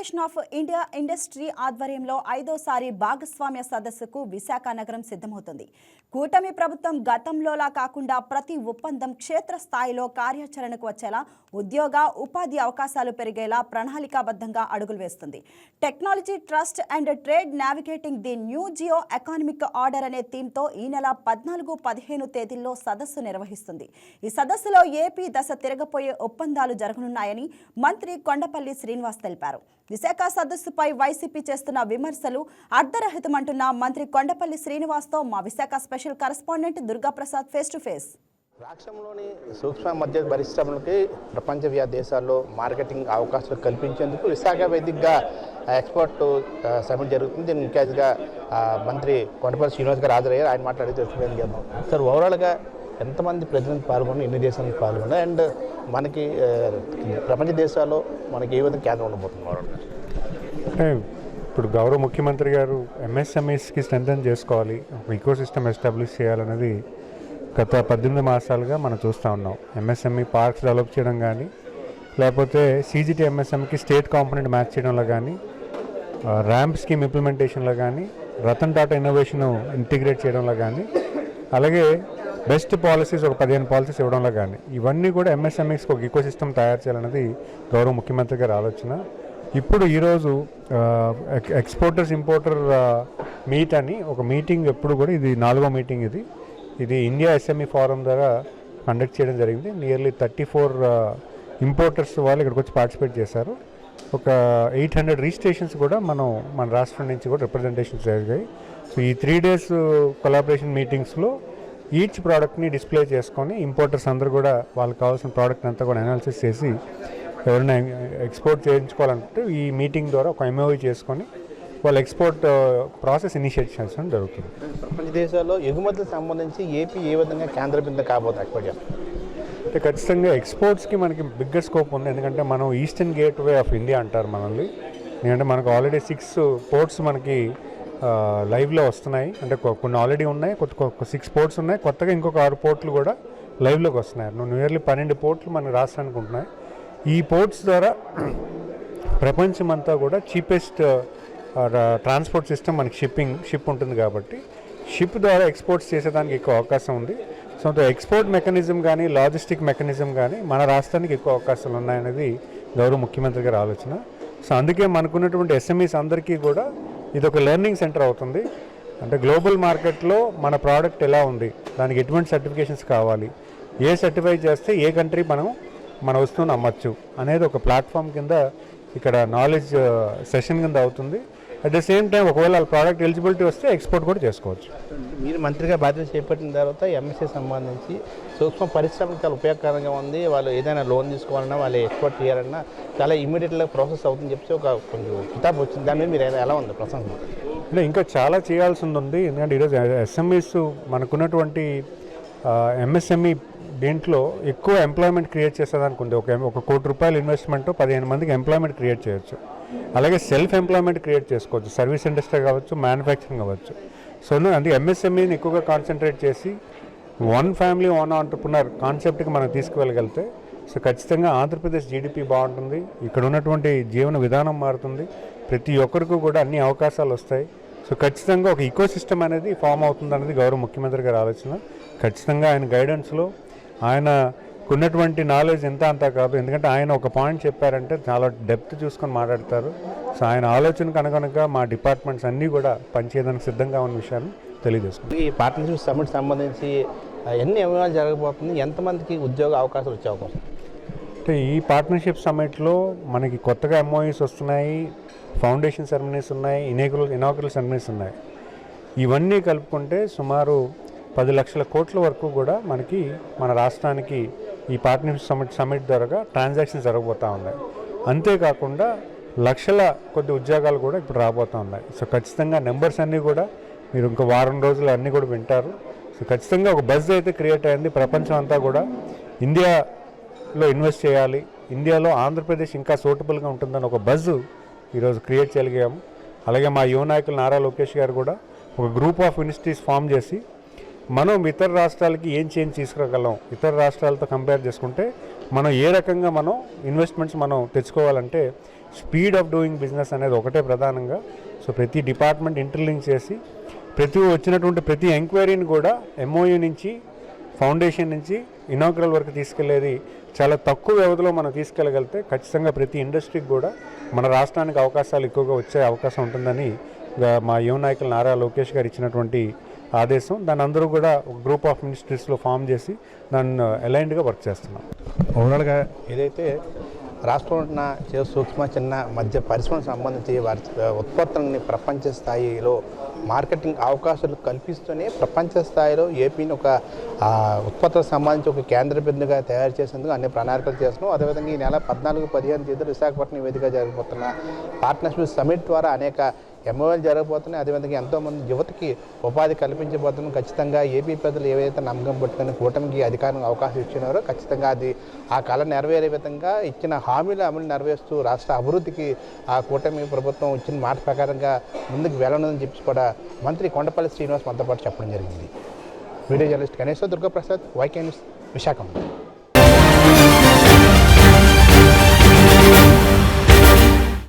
Federation of India industry ఆధ్వర్యంలో ఐదోసారి భాగస్వామ్య సదస్సుకు విశాఖ నగరం సిద్ధమవుతుంది. కూటమి ప్రభుత్వం గతంలోలా కాకుండా ప్రతి ఒప్పందం క్షేత్రస్థాయిలో కార్యాచరణకు వచ్చేలా ఉద్యోగ ఉపాధి అవకాశాలు పెరిగేలా ప్రణాళికాబద్ధంగా అడుగులు వేస్తుంది. Technology trust and trade navigating the new geo economic order అనే థీమ్తో ఈ నెల పద్నాలుగు పదిహేను తేదీల్లో సదస్సు నిర్వహిస్తుంది. ఈ సదస్సులో ఏపీ దశ తిరగపోయే ఒప్పందాలు జరగనున్నాయని మంత్రి కొండపల్లి శ్రీనివాస్ తెలిపారు. విశాఖ సదస్సుపై వైసీపీ చేస్తున్న విమర్శలు అర్ధరహితమంటున్న మంత్రి కొండపల్లి శ్రీనివాస్తో మా Visakha special correspondent Durgaprasad face to face. రాష్ట్రంలోని సూక్ష్మ మధ్య పరిశ్రమలకి ప్రపంచవ్యాప్త దేశాల్లో మార్కెటింగ్ అవకాశాలు కల్పించేందుకు విశాఖ వేదికగా ఎక్స్పోర్ట్ సమిట్ జరుగుతుంది. అతిథిగా ఆ, మంత్రి కొండపల్లి శ్రీనివాస్ గారు హాజరయ్యారు. ఆయన మాట్లాడి సార్ ఓవరాల్గా ఎంతమంది ప్రతినిధులు పాల్గొని ఎన్ని దేశాలకు పాల్గొని అండ్ మనకి ప్రపంచ దేశాల్లో మనకి ఏ విధంగా కేంద్రం ఉండబోతుంది ఇప్పుడు గౌరవ ముఖ్యమంత్రి గారు ఎంఎస్ఎంఈస్కి స్ట్రెంథన్ చేసుకోవాలి. ఒక ఈకో సిస్టమ్ ఎస్టాబ్లిష్ చేయాలన్నది గత పద్దెనిమిది మాసాలుగా మనం చూస్తూ ఉన్నాం. ఎంఎస్ఎంఈ పార్క్స్ డెవలప్ చేయడం కానీ లేకపోతే సీజీటీ ఎంఎస్ఎంకి స్టేట్ కాంపోనెంట్ మ్యాచ్ చేయడంలో కానీ ర్యాంప్ స్కీమ్ ఇంప్లిమెంటేషన్లో కానీ రతన్ టాటా ఇన్నోవేషన్ ఇంటిగ్రేట్ చేయడంలో కానీ అలాగే బెస్ట్ పాలసీస్ ఒక పదిహేను పాలసీస్ ఇవ్వడంలో కానీ. ఇవన్నీ కూడా ఎంఎస్ఎంఈస్కి ఒక ఈకో సిస్టమ్ తయారు చేయాలన్నది గౌరవ ముఖ్యమంత్రి గారి ఆలోచన. ఇప్పుడు ఈరోజు ఎక్స్పోర్టర్స్ ఇంపోర్టర్ మీట్ అని ఒక మీటింగ్ ఎప్పుడు కూడా ఇది నాలుగో మీటింగ్ ఇది. ఇది ఇండియా ఎస్ఎంఈ ఫోరం ద్వారా కండక్ట్ చేయడం జరిగింది. నియర్లీ థర్టీ ఫోర్ ఇంపోర్టర్స్ వాళ్ళు ఇక్కడికి వచ్చి పార్టిసిపేట్ చేశారు. ఒక ఎయిట్ హండ్రెడ్ రిజిస్ట్రేషన్స్ కూడా మనం మన రాష్ట్రం నుంచి కూడా రిప్రజెంటేషన్స్ జరిగాయి. సో ఈ త్రీ డేస్ కొలాబరేషన్ మీటింగ్స్లో ఈచ్ ప్రోడక్ట్ని డిస్ప్లే చేసుకొని ఇంపోర్టర్స్ అందరూ కూడా వాళ్ళకి కావాల్సిన ప్రోడక్ట్ అంతా కూడా అనాలిసిస్ చేసి ఎవరైనా ఎక్స్పోర్ట్ చేయించుకోవాలంటే ఈ మీటింగ్ ద్వారా ఒక ఎంఓవి చేసుకొని వాళ్ళు ఎక్స్పోర్ట్ ప్రాసెస్ ఇనిషియేట్ చేయడం జరుగుతుంది. ప్రపంచ దేశాల్లో ఎగుమతులకు సంబంధించి ఏపీ ఏ విధంగా కేంద్ర బిందు కాబోతుంది ఎక్స్పోర్ట్ అంటే ఖచ్చితంగా ఎక్స్పోర్ట్స్కి మనకి బిగ్గర్ స్కోప్ ఉంది. ఎందుకంటే మనం eastern gateway of India అంటారు మనల్ని. ఎందుకంటే మనకు ఆల్రెడీ సిక్స్ పోర్ట్స్ మనకి లైవ్లో వస్తున్నాయి. అంటే కొన్ని ఆల్రెడీ ఉన్నాయి. కొత్త సిక్స్ పోర్ట్స్ ఉన్నాయి. కొత్తగా ఇంకొక ఆరు పోర్ట్లు కూడా లైవ్లోకి వస్తున్నాయి. నియర్లీ పన్నెండు పోర్ట్లు మన రాష్ట్రానికి ఉంటున్నాయి. ఈ పోర్ట్స్ ద్వారా ప్రపంచమంతా కూడా చీపెస్ట్ ట్రాన్స్పోర్ట్ సిస్టమ్ మనకి షిప్పింగ్ షిప్ ఉంటుంది కాబట్టి షిప్ ద్వారా ఎక్స్పోర్ట్స్ చేసేదానికి ఎక్కువ అవకాశం ఉంది. సో ఎక్స్పోర్ట్ మెకానిజం కానీ లాజిస్టిక్ మెకానిజం కానీ మన రాష్ట్రానికి ఎక్కువ అవకాశాలు ఉన్నాయనేది గౌరవ ముఖ్యమంత్రి గారి ఆలోచన. సో అందుకే మనకున్నటువంటి ఎస్ఎంఈస్ అందరికీ కూడా ఇది ఒక లెర్నింగ్ సెంటర్ అవుతుంది. అంటే గ్లోబల్ మార్కెట్లో మన ప్రోడక్ట్ ఎలా ఉంది? దానికి ఎటువంటి సర్టిఫికేషన్స్ కావాలి? ఏ సర్టిఫై చేస్తే ఏ కంట్రీ మనం మన వస్తువుని అమ్మచ్చు? అనేది ఒక ప్లాట్ఫామ్ కింద ఇక్కడ నాలెడ్జ్ సెషన్ uh, కింద అవుతుంది. అట్ ద సేమ్ టైం ఒకవేళ వాళ్ళ ప్రోడక్ట్ ఎలిజిబిలిటీ వస్తే ఎక్స్పోర్ట్ కూడా చేసుకోవచ్చు. మీరు మంత్రిగా బాధ్యత చేపట్టిన తర్వాత ఎంఎస్ఏ సంబంధించి సూక్ష్మ పరిశ్రమలకు చాలా ఉపయోగకరంగా ఉంది. వాళ్ళు ఏదైనా లోన్ తీసుకోవాలన్నా వాళ్ళు ఎక్స్పోర్ట్ చేయాలన్నా చాలా ఇమీడియట్గా ప్రాసెస్ అవుతుందని చెప్పి ఒక కొంచెం కితాబ్ వచ్చింది. దాని మీద మీరు ఎలా- ఎలా ఉంది ప్రసంగం? ఇంకా చాలా చేయాల్సింది ఉంది. ఎందుకంటే ఈరోజు ఎస్ఎంఈస్ మనకున్నటువంటి ఎంఎస్ఎంఈ దీంట్లో ఎక్కువ ఎంప్లాయ్మెంట్ క్రియేట్ చేసేదానికి ఉంది ఒక ఒక కోటి రూపాయల ఇన్వెస్ట్మెంట్ పదిహేను మందికి ఎంప్లాయ్మెంట్ క్రియేట్ చేయొచ్చు. అలాగే సెల్ఫ్ ఎంప్లాయ్మెంట్ క్రియేట్ చేసుకోవచ్చు. సర్వీస్ ఇండస్ట్రీ కావచ్చు మ్యానుఫ్యాక్చరింగ్ కావచ్చు. సో అందుకే ఎంఎస్ఎంఈని ఎక్కువగా కాన్సన్ట్రేట్ చేసి వన్ ఫ్యామిలీ వన్ ఆంటర్ప్రినర్ కాన్సెప్ట్కి మనం తీసుకువెళ్ళగలితే సో ఖచ్చితంగా ఆంధ్రప్రదేశ్ జీడిపి బాగుంటుంది. ఇక్కడ ఉన్నటువంటి జీవన విధానం మారుతుంది. ప్రతి ఒక్కరికి కూడా అన్ని అవకాశాలు వస్తాయి. సో ఖచ్చితంగా ఒక ఈకో సిస్టమ్ అనేది ఫామ్ అవుతుంది అనేది గౌరవ ముఖ్యమంత్రి గారి ఆలోచన. ఖచ్చితంగా ఆయన గైడెన్స్లో ఆయన ఉన్నటువంటి నాలెడ్జ్ ఎంత అంతా కాదు. ఎందుకంటే ఆయన ఒక పాయింట్ చెప్పారంటే చాలా డెప్త్ చూసుకొని మాట్లాడతారు. సో ఆయన ఆలోచనకు అనుగుణంగా మా డిపార్ట్మెంట్స్ అన్నీ కూడా పనిచేయడానికి సిద్ధంగా ఉన్న విషయాన్ని తెలియజేసుకుంటాం ఈ పార్ట్నర్షిప్ సమ్మిట్ సంబంధించి ఎన్ని ఎంఎల్ జరగబోతుంది? ఎంతమందికి ఉద్యోగ అవకాశాలు వచ్చే అవకాశం? అంటే ఈ పార్ట్నర్షిప్ సమ్మిట్లో మనకి కొత్తగా ఎంఓఈస్ వస్తున్నాయి ఫౌండేషన్ సెరమనీస్ ఉన్నాయి ఇనేకుల ఇనాకురల్ సెరమనీస్ ఉన్నాయి. ఇవన్నీ కలుపుకుంటే సుమారు పది లక్షల కోట్ల వరకు కూడా మనకి మన రాష్ట్రానికి ఈ పార్ట్నర్షిప్ సమ్మిట్ సమ్మిట్ ద్వారా ట్రాన్సాక్షన్స్ జరగబోతూ ఉన్నాయి. అంతేకాకుండా లక్షల కొద్ది ఉద్యోగాలు కూడా ఇప్పుడు రాబోతూ ఉన్నాయి. సో ఖచ్చితంగా నెంబర్స్ అన్నీ కూడా మీరు ఇంకో వారం రోజులు అన్నీ కూడా వింటారు. సో ఖచ్చితంగా ఒక బజ్ అయితే క్రియేట్ అయింది. ప్రపంచం అంతా కూడా ఇండియాలో ఇన్వెస్ట్ చేయాలి. ఇండియాలో ఆంధ్రప్రదేశ్ ఇంకా సూటబుల్గా ఉంటుందని ఒక బజ్ ఈరోజు క్రియేట్ చేయగలిగాము. అలాగే మా యువ నాయకులు నారా లోకేష్ గారు కూడా ఒక గ్రూప్ ఆఫ్ ఇన్స్టిట్యూట్స్ ఫామ్ చేసి మనం ఇతర రాష్ట్రాలకి ఏం చేంజ్ తీసుకురాగలం ఇతర రాష్ట్రాలతో కంపేర్ చేసుకుంటే మనం ఏ రకంగా మనం ఇన్వెస్ట్మెంట్స్ మనం తెచ్చుకోవాలంటే స్పీడ్ ఆఫ్ డూయింగ్ బిజినెస్ అనేది ఒకటే ప్రధానంగా. సో ప్రతి డిపార్ట్మెంట్ ఇంటర్లింక్ చేసి ప్రతి వచ్చినటువంటి ప్రతి ఎంక్వైరీని కూడా ఎంఓయూ నుంచి ఫౌండేషన్ నుంచి ఇనాగ్రల్ వరకు తీసుకెళ్ళేది చాలా తక్కువ వ్యవధిలో మనం తీసుకెళ్ళగలిగితే ఖచ్చితంగా ప్రతి ఇండస్ట్రీకి కూడా మన రాష్ట్రానికి అవకాశాలు ఎక్కువగా వచ్చే అవకాశం ఉంటుందని మా యువ నాయకులు నారా లోకేష్ గారు ఇచ్చినటువంటి ఆదేశం. దాన్ని అందరూ కూడా ఒక గ్రూప్ ఆఫ్ మినిస్ట్రీస్లో ఫామ్ చేసి దాన్ని అలైన్డ్గా వర్క్ చేస్తున్నాం. ఓవరాల్గా ఏదైతే రాష్ట్రంలో ఉన్న చిన్న సూక్ష్మ చిన్న మధ్య పరిశ్రమలకు సంబంధించి వారి ఉత్పత్తులని ప్రపంచ స్థాయిలో మార్కెటింగ్ అవకాశాలు కల్పిస్తూనే ప్రపంచ స్థాయిలో ఏపీని ఒక ఆ, ఉత్పత్తులకు సంబంధించి ఒక కేంద్ర బిందుగా తయారు చేసేందుకు అన్ని ప్రణాళికలు చేస్తున్నాం. అదేవిధంగా ఈ నెల పద్నాలుగు పదిహేను తేదీలు విశాఖపట్నం వేదిక జరగబోతున్న పార్ట్నర్షిప్ సమిట్ ద్వారా అనేక ఎంఓఎల్ జరగబోతున్నాయి. అదేవిధంగా ఎంతోమంది యువతకి ఉపాధి కల్పించబోతున్నాం ఖచ్చితంగా ఏపీ ప్రజలు ఏవైతే నమ్మకం పెట్టుకుని కూటమికి అధికారం అవకాశం ఇచ్చినారో ఖచ్చితంగా అది ఆ కళ నెరవేరే విధంగా ఇచ్చిన హామీలు అమలు నెరవేరుస్తూ రాష్ట్ర అభివృద్ధికి ఆ కూటమి ప్రభుత్వం ఇచ్చిన మాట ప్రకారంగా ముందుకు వెళ్ళనుందని చెప్పి కూడా మంత్రి కొండపల్లి శ్రీనివాస్ మనతో పాటు చెప్పడం జరిగింది. Video journalist Ganeshwar Durgaprasad YK news Visakhapatnam